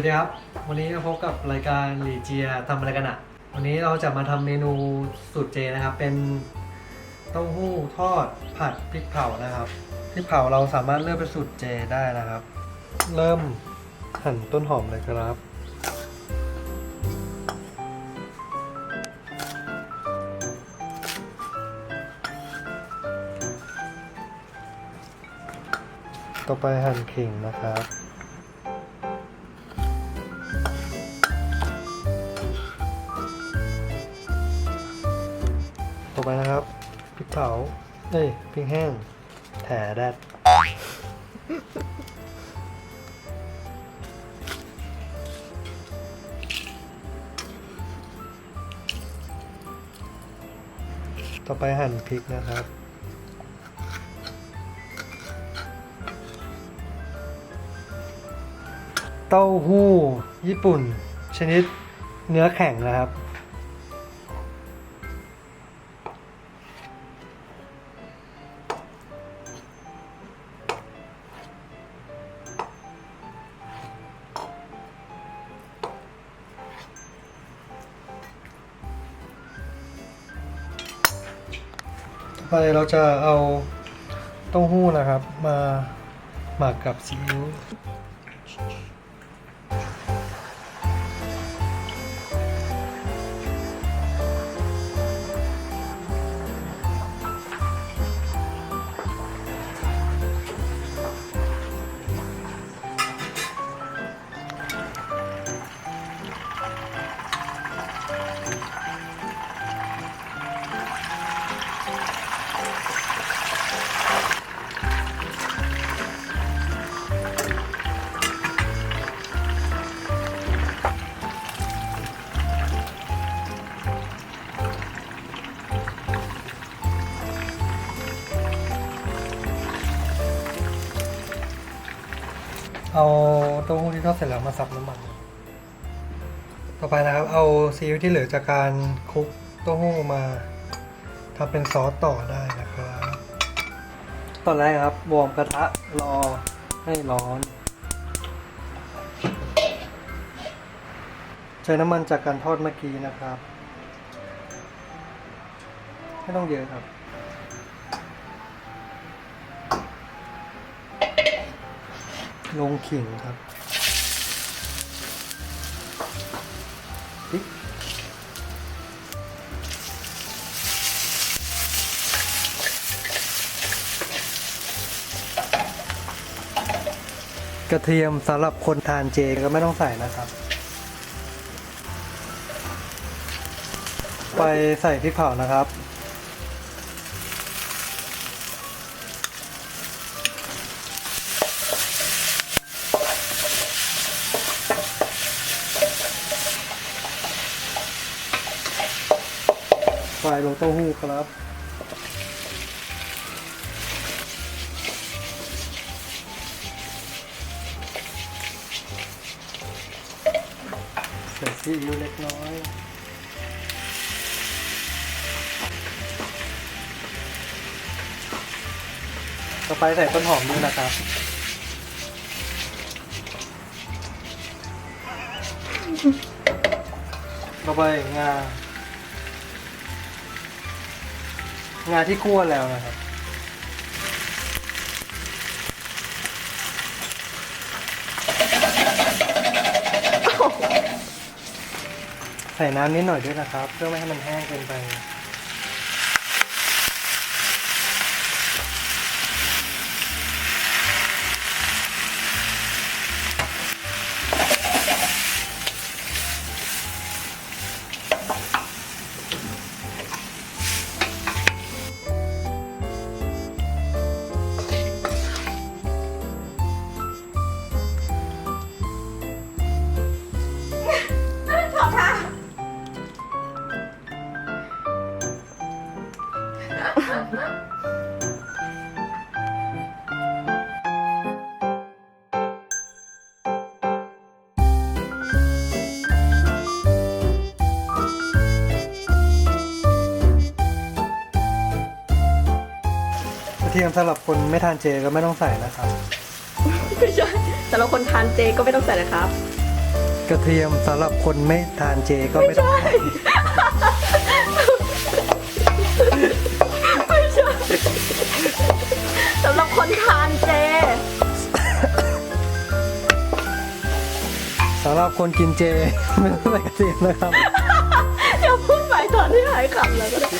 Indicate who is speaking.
Speaker 1: วัสดีครับ วันนี้มาพบกับรายการหลีเจียทำอะไรกันอะวันนี้เราจะมาทำเมนูสูตรเจนะครับ เป็นเต้าหู้ทอดผัดพริกเผานะครับ พริกเผาเราสามารถเลือกเป็นสูตรเจได้นะครับ เริ่มหั่นต้นหอมเลยครับ ต่อไปหั่นขิงนะครับ ต่อไปนะครับพริกเผาเอ้ยพริกแห้งแถแดดต่อไปหั่นพริกนะครับเต้าหู้ญี่ปุ่นชนิดเนื้อแข็งนะครับ ไปเราจะเอาเต้าหู้นะครับ มาหมักกับซีอิ๊ว เอาเต้าหู้ที่ทอดเสร็จแล้วมาซับน้ำมัน ต่อไปนะครับ เอาซีอิ๊วที่เหลือจากการคลุกเต้าหู้มาทำเป็นซอสต่อได้นะครับ ตอนแรกครับวอร์มกระทะรอให้ร้อน ใช้น้ำมันจากการทอดเมื่อกี้นะครับ ไม่ต้องเยอะครับ ลงขิงครับพริกกระเทียมสำหรับคนทานเจก็ไม่ต้องใส่นะครับ ไปใส่พริกเผานะครับ ไฟลงเต้าหู้ครับใส่ซีอิ๊วเล็กน้อยต่อไปใส่ต้นหอมด้วยนะครับต่อไปงา งาที่คั่วแล้วนะครับ ใส่น้ำนิดหน่อยด้วยนะครับ เพื่อไม่ให้มันแห้งเกินไป เทียมสำหรับคนไม่ทานเจก็ไม่ต้องใส่นะครับ
Speaker 2: ไม่ใช่แต่เราคนทานเจก็ไม่ต้องใส่นะครับ
Speaker 1: กระเทียมสำหรับคนไม่ทานเจก็ไม่ต้อง
Speaker 2: ไม่ใช่สำหรับคนทานเจ
Speaker 1: สำหรับคนกินเจ ไม่ต้องใส่กระเทียมนะครับ
Speaker 2: เดี๋ยวพูดใหม่ตอนที่หายขำแล้วก็ได้